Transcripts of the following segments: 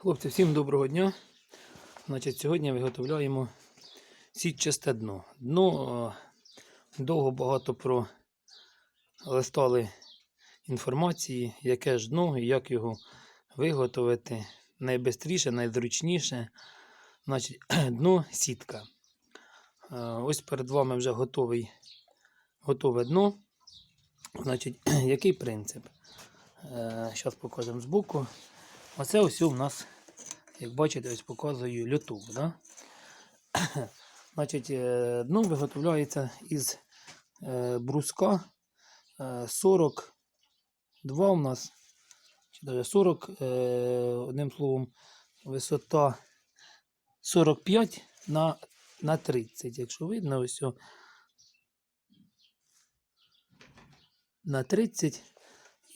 Хлопці, всім доброго дня. Значить, сьогодні виготовляємо сітчасте дно. Дно е, довго багато про листали інформації, яке ж дно і як його виготовити найбистріше, найзручніше. Значить, дно сітка. Е, Ось перед вами вже готовий, готове дно. Значить, який принцип? Зараз покажемо збоку. Оце ось у нас, як бачите, ось показую люток. Да? Значить, е, дно виготовляється із е, бруска е, 42 у нас, чи навіть 40, е, одним словом, висота 45 на, на 30. Якщо видно, ось на 30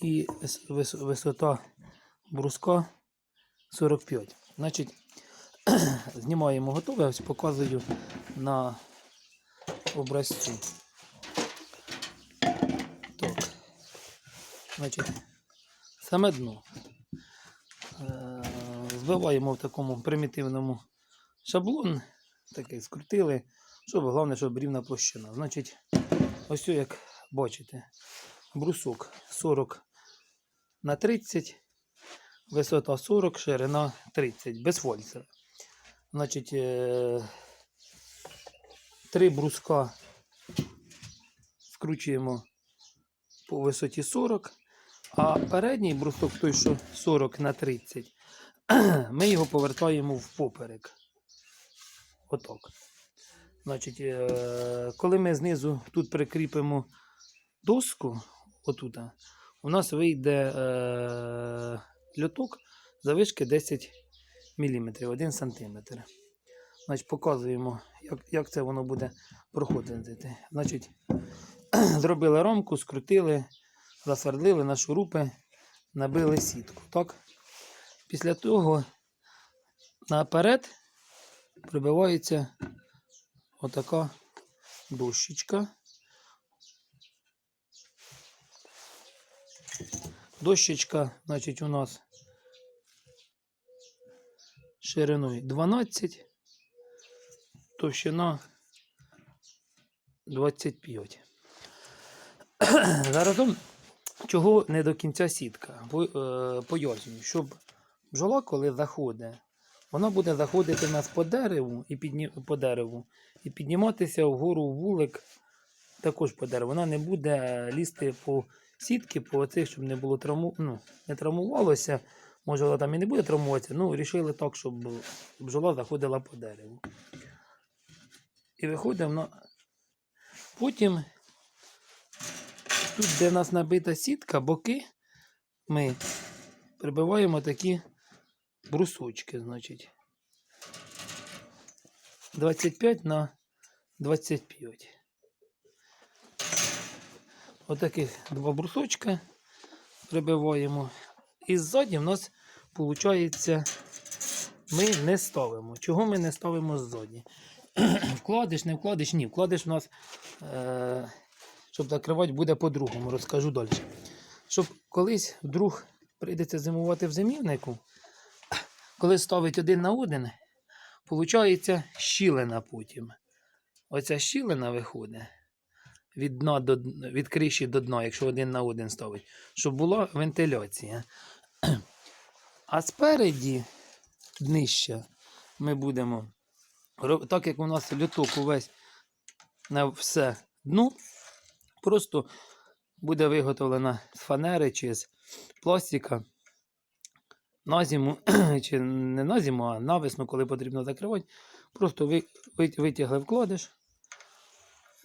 і вис- вис- висота бруска 45. Значить, знімаємо готове, ось показую на образці. Так. Значить, саме дно. Е, Збиваємо в такому примітивному шаблон, такий скрутили, щоб головне, щоб рівна площина. Значить, ось як бачите, брусок 40 на 30, висота 40, ширина 30, без фольцера. Значить, е, три бруска скручуємо по висоті 40, а передній брусок, той, що 40 на 30, ми його повертаємо в поперек. Отак. Значить, е, коли ми знизу тут прикріпимо доску, отута, у нас вийде льоток завишки 10 мм, 1 см. Значить, показуємо, як, як це воно буде проходити. Значить, зробили рамку, скрутили, засвердлили на шурупи, набили сітку. Так? Після того наперед прибивається отака дощечка. Дощечка, значить, у нас шириною 12, товщина 25. Заразом, чого не до кінця сітка? Е, Пояснюю, щоб бджола, коли заходить, вона буде заходити нас по дереву і, підні... по дереву, і підніматися вгору вулик також по дереву. Вона не буде лізти по сітки, по цих, щоб не було травму... ну, не травмувалося. Може, вона там і не буде травмуватися. Ну, рішили так, щоб бджола заходила по дереву. І виходить вона. Потім тут, де в нас набита сітка, боки, ми прибиваємо такі брусочки, значить. 25 на 25. Отаких два брусочка прибиваємо. І ззаді в нас виходить, ми не ставимо. Чого ми не ставимо ззаді? вкладиш, не вкладиш, ні. Вкладиш у нас, е, щоб закривати, буде по-другому, розкажу далі. Щоб колись вдруг прийдеться зимувати в зимівнику, коли ставить один на один, виходить щілина потім. Оця щілина виходить від, дна до, від криші до дна, якщо один на один ставить, щоб була вентиляція. А спереді днища ми будемо, так як у нас люток увесь на все дно, просто буде виготовлена з фанери чи з пластика на зиму, чи не на зиму, а на весну, коли потрібно закривати. Просто ви, ви- витягли вкладиш,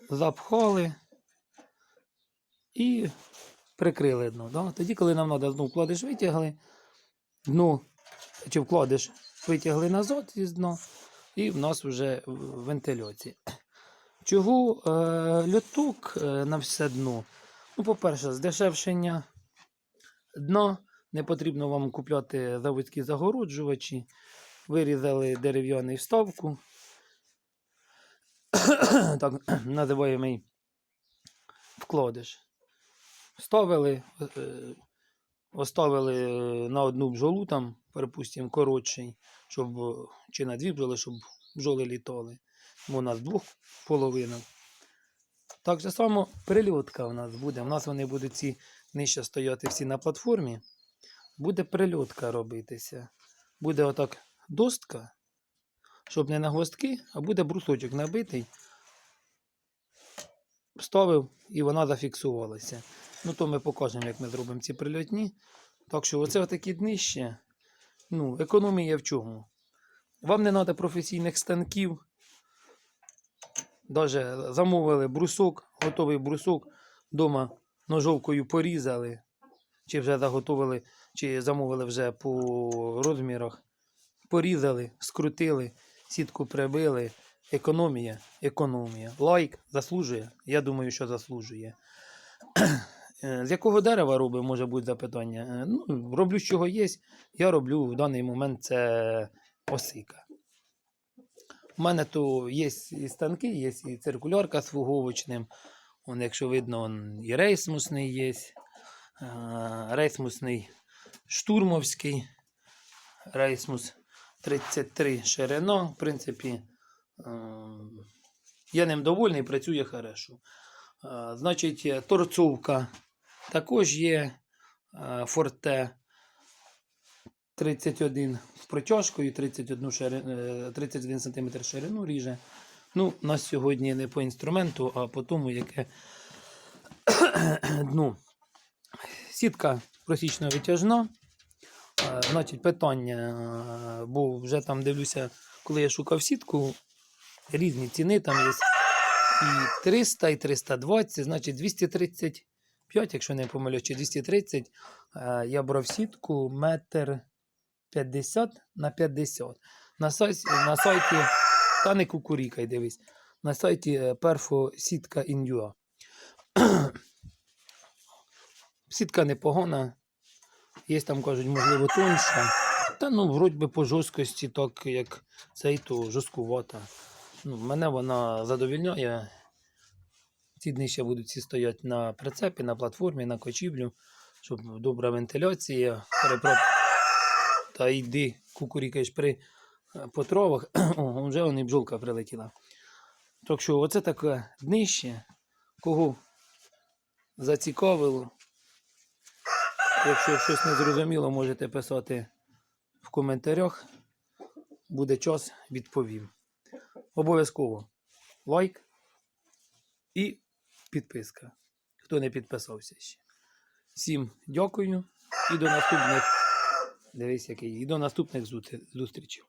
запхали і прикрили дно. Да? Тоді, коли нам треба дно вкладиш, витягли, дно чи вкладиш, витягли назад із дна, і в нас вже вентиляція. Чого е, льоток е, на все дно? Ну, по-перше, здешевшення дна. Не потрібно вам купляти заводські загороджувачі. Вирізали дерев'яний вставку. так називаємо вкладиш. Вставили, е, оставили на одну бджолу там припустимо, коротший, щоб е, чи на дві бджоли, щоб бджоли літали. Бо у нас двох половинок. Так же само прильотка у нас буде. У нас вони будуть ці нижче стояти всі на платформі. Буде прильотка робитися. Буде отак достка, щоб не на гвоздки, а буде брусочок набитий. Вставив і вона зафіксувалася. Ну, то ми покажемо, як ми зробимо ці прильотні. Так що оце отакі днище. Ну, економія в чому? Вам не треба професійних станків. Даже замовили брусок, готовий брусок. Дома ножовкою порізали. Чи вже заготовили, чи замовили вже по розмірах. Порізали, скрутили, сітку прибили. Економія, економія. Лайк заслужує? Я думаю, що заслужує. Е, З якого дерева робимо, може бути запитання. Е, Ну, роблю з чого є. Я роблю в даний момент це осика. У мене то є і станки, є і циркулярка з фуговочним. Он, якщо видно, он і рейсмусний є. е, Рейсмусний штурмовський. Рейсмус 33 ширина. В принципі, е, я ним довольний, працює хорошо. Е, Значить, торцовка також є е, форте 31 з протяжкою, 31, шири, е, 31 см ширину ріже. Ну, у нас сьогодні не по інструменту, а по тому, яке дно. Сітка просічно витяжна. Е, Значить, питання, е, бо вже там дивлюся, коли я шукав сітку, різні ціни там є і 300, і 320, значить 235, якщо не помилюсь, чи 230. Е, Я брав сітку метр 50 на 50. На сайті, на сайті та не кукурікай, дивись. На сайті Perfo сітка Indua. Сітка непогана. Є там, кажуть, можливо, тонша. Та ну, вроді би по жорсткості, так як цей, то жорсткувата. Ну, мене вона задовільняє. Ці дні ще будуть всі стояти на прицепі, на платформі, на кочівлю, щоб добра вентиляція, перепрот. Та йди, кукурікаєш при е, потровах, О, вже вон і бджолка прилетіла. Так що, оце таке днище, кого зацікавило. Якщо щось не зрозуміло, можете писати в коментарях. Буде час, відповім. Обов'язково лайк і підписка. Хто не підписався ще. Всім дякую і до наступних. Дивись, який. І до наступних зустрічей.